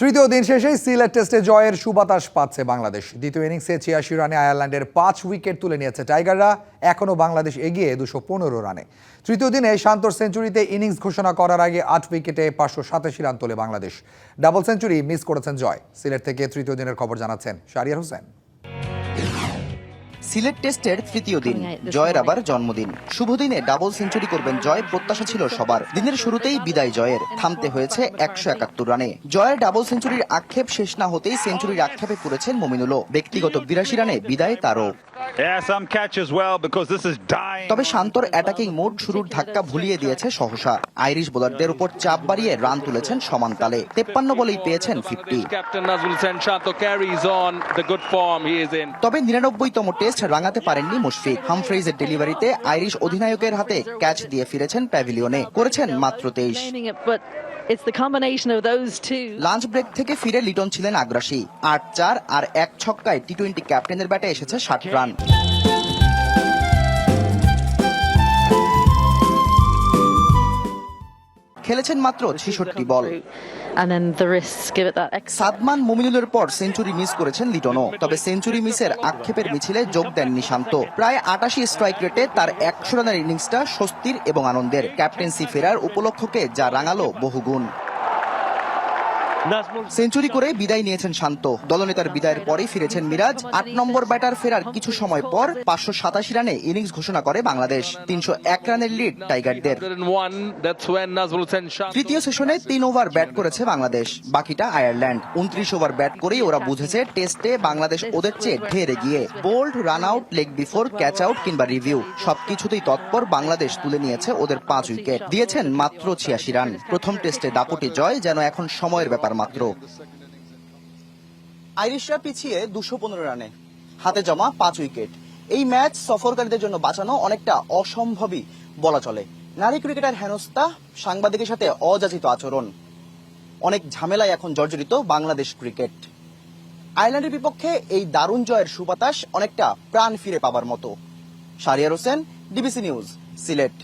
তৃতীয় দিন শেষেই সিলেট টেস্টে জয়ের সুবাতাস পাচ্ছে বাংলাদেশ। দ্বিতীয় ইনিংসে ছিয়াশি রানে আয়ারল্যান্ডের পাঁচ উইকেট তুলে নিয়েছে টাইগাররা, এখনও বাংলাদেশ এগিয়ে দুশো পনেরো রানে। তৃতীয় দিনে শান্তর সেঞ্চুরিতে ইনিংস ঘোষণা করার আগে আট উইকেটে পাঁচশো সাতাশি রান তোলে বাংলাদেশ। ডাবল সেঞ্চুরি মিস করেছেন জয়। সিলেট থেকে তৃতীয় দিনের খবর জানাচ্ছেন শারিয়ার হোসেন। সিলেট টেস্টের তৃতীয় দিন জয়ের আবার জন্মদিন। শুভ দিনে ডাবল সেঞ্চুরি করবেন জয় প্রত্যাশা ছিল সবার। দিনের শুরুতেই বিদায় জয়ের থামতে হয়েছে একশো একাত্তর রানে। জয়ের ডাবল সেঞ্চুরির আক্ষেপ শেষ না হতেই সেঞ্চুরির আক্ষেপে পড়েছেন মমিনুলও। ব্যক্তিগত বিরাশি রানে বিদায় তারও. তবে শান্তর অ্যাটাকিং মোড শুরুর ধাক্কা ভুলিয়ে দিয়েছে সহসা। আইরিশ বোলারদের উপর চাপ বাড়িয়ে রান তুলেছেন সমান তালে। তেপ্পান্ন বলেই পেয়েছেন ফিফটি. তবে নিরানব্বইতম টেস্ট রাঙাতে পারেননি মুশফিক। হামফ্রিজের ডেলিভারিতে আইরিশ অধিনায়কের হাতে ক্যাচ দিয়ে ফিরেছেন প্যাভিলিয়নে করেছেন মাত্র তেইশ. লাঞ্চ ব্রেক থেকে ফিরে লিটন ছিলেন আগ্রাসী। আট চার আর এক ছক্কায় টি টোয়েন্টি ক্যাপ্টেনের ব্যাটে এসেছে ষাট রান। খেলেছেন মাত্র ছেষট্টি বল. সাদমান মুমিনুলের পর সেঞ্চুরি মিস করেছেন লিটনও তবে সেঞ্চুরি মিসের আক্ষেপের মিছিলে যোগ দেন নিশান্ত প্রায় আটাশি স্ট্রাইক রেটে তার একশো রানের ইনিংসটা স্বস্তির এবং আনন্দের। ক্যাপ্টেন্সি ফেরার উপলক্ষকে যা রাঙালো বহুগুণ। সেঞ্চুরি করে বিদায় নিয়েছেন শান্ত। দলনেতার বিদায়ের পরেই ফিরেছেন মিরাজ। আট নম্বর ব্যাটার ফেরার কিছু সময় পর পাঁচশো সাতাশি রানে ইনিংস ঘোষণা করে বাংলাদেশ। তিনশো এক রানের লিড টাইগারদের. তৃতীয় সেশনে তিন ওভার ব্যাট করেছে বাংলাদেশ। বাকিটা আয়ারল্যান্ড। উনত্রিশ ওভার ব্যাট করেই ওরা বুঝেছে টেস্টে বাংলাদেশ ওদের চেয়ে ঢের এগিয়ে। Bold run out leg before catch out কিংবা রিভিউ। সবকিছুতেই তৎপর বাংলাদেশ তুলে নিয়েছে ওদের পাঁচ উইকেট। দিয়েছেন মাত্র ছিয়াশি রান। প্রথম টেস্টে দাপটে জয় যেন এখন সময়ের ব্যাপার। মাত্র। আইরিশরা পিছিয়ে দুশো পনেরো রানে, হাতে জমা পাঁচ উইকেট। এই ম্যাচ সফরকারীদের জন্য বাঁচানো অনেকটা অসম্ভবই বলা চলে। নারী ক্রিকেটার হেনস্তা সাংবাদিকের সাথে অযাচিত আচরণ। অনেক ঝামেলায় এখন জর্জরিত বাংলাদেশ ক্রিকেট। আয়ারল্যান্ডের বিপক্ষে এই দারুণ জয়ের সুবাতাস অনেকটা প্রাণ ফিরে পাবার মতো। Shahriar Hossain DBC news, Sylhet.